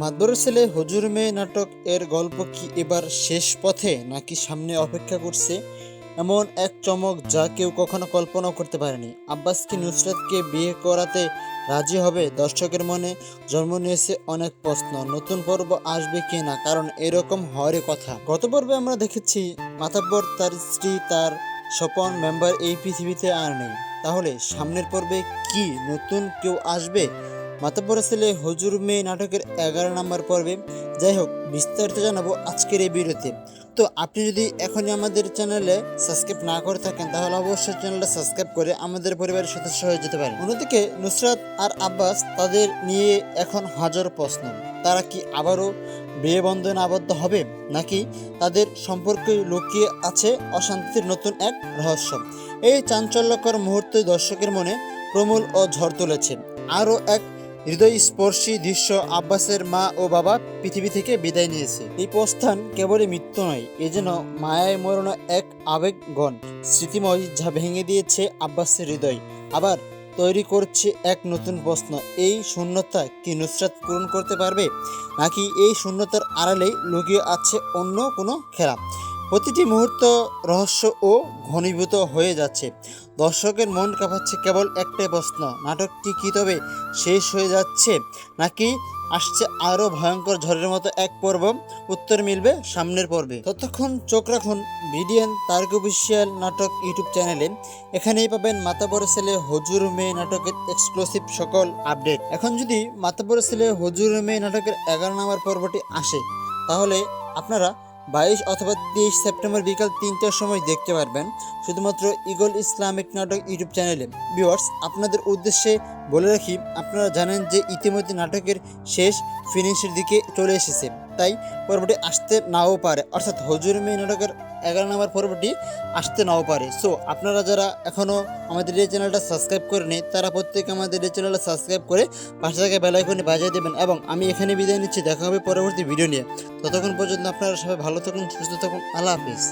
মাদবর ছেলে হুজুর মেয়ে নাটক এর গল্প কি এবার শেষ পথে নাকি সামনে অপেক্ষা করছে? এমন এক চমক যা কেউ কখনো কল্পনা করতে পারেনি। আব্বাস কি নুসরাতকে বিয়ে করাতে রাজি হবে? দর্শকের মনে জন্ম নিয়েছে অনেক প্রশ্ন। নতুন পর্ব আসবে কি না? কারণ এরকম হওয়ারই কথা। গত পর্বে আমরা দেখেছি, মাতাব্বর তার স্ত্রী, তার স্বপন মেম্বার এই পৃথিবীতে আর নেই। তাহলে সামনের পর্বে কি নতুন কেউ আসবে? মাতাব্বর ছেলে হজুর মেয়ে নাটকের এগারো নম্বর পর্বে। যাই হোক, বিস্তারিত জানাব আজকের এই ভিডিওতে। তো আপনি যদি এখনই আমাদের চ্যানেলে সাবস্ক্রাইব না করে থাকেন, তাহলে অবশ্যই চ্যানেলটা সাবস্ক্রাইব করে আমাদের পরিবারের সদস্য হয়ে যেতে পারেন। অন্যদিকে নুসরাত আর আব্বাস তাদের নিয়ে এখন হাজার প্রশ্ন। তারা কি আবারও বিয়ে বন্ধনে আবদ্ধ হবে, নাকি তাদের সম্পর্কে লুকিয়ে আছে অশান্তির নতুন এক রহস্য? এই চাঞ্চল্যকর মুহূর্তে দর্শকের মনে প্রমূল ও ঝড় তুলেছে। আরও এক হৃদয়স্পর্শী দৃশ্য আব্বাসের মা ও বাবা পৃথিবী থেকে বিদায় নিয়েছে। এই প্রস্থান কেবলই মৃত্যু নয়, এ যেন মায়ায় মরণ এক আবেগগণ স্মৃতিময় যা ভেঙে দিয়েছে আব্বাসের হৃদয়। আবার তৈরি করছে এক নতুন প্রশ্ন, এই শূন্যতা কি নুসরাত পূরণ করতে পারবে? নাকি এই শূন্যতার আড়ালেই লুকিয়ে আছে অন্য কোনো খেলা? প্রতিটি মুহূর্ত রহস্য ও ঘনীভূত হয়ে যাচ্ছে। দর্শকের মন কাঁপাচ্ছে কেবল একটাই প্রশ্ন, নাটকটি কি তবে শেষ হয়ে যাচ্ছে, নাকি আসছে আরও ভয়ঙ্কর ঝড়ের মতো এক পর্ব? উত্তর মিলবে সামনের পর্বে। ততক্ষণ চোখ রাখুন ভিডিয়ান তারক অফিসিয়াল নাটক ইউটিউব চ্যানেলে। এখানেই পাবেন মাতা মাতাবর ছেলে হজুর মেয়ে নাটকের এক্সক্লুসিভ সকল আপডেট এখন যদি মাতা মাতাবর ছেলে হজুর মেয়ে নাটকের এগারো নম্বর পর্বটি আসে, তাহলে আপনারা বাইশ অথবা তেইশ সেপ্টেম্বর বিকাল তিনটার সময় দেখতে পারবেন। শুধুমাত্র ইগল ইসলামিক নাটক ইউটিউব চ্যানেলে। বিওয়ার্স আপনাদের উদ্দেশ্যে বলে রাখি, আপনারা জানেন যে ইতিমধ্যে নাটকের শেষ ফিনিশের দিকে চলে এসেছে। তাই পর্বটি আসতে নাও পারে। অর্থাৎ হজুর মেয়ে নাটকের এগারো নম্বর পর্বটি আসতে নাও পারে। সো আপনারা যারা এখনও আমাদের এই চ্যানেলটা সাবস্ক্রাইব করেনি, তারা প্রত্যেকে আমাদের এই চ্যানেলটা সাবস্ক্রাইব করে পাশে থেকে বেলাইকনে বাজিয়ে দেবেন এবং আমি এখানে বিদায় নিচ্ছি। দেখা হবে পরবর্তী ভিডিও নিয়ে। ততক্ষণ পর্যন্ত আপনারা সবাই ভালো থাকুন, সুস্থ থাকুন। আল্লাহ হাফিজ।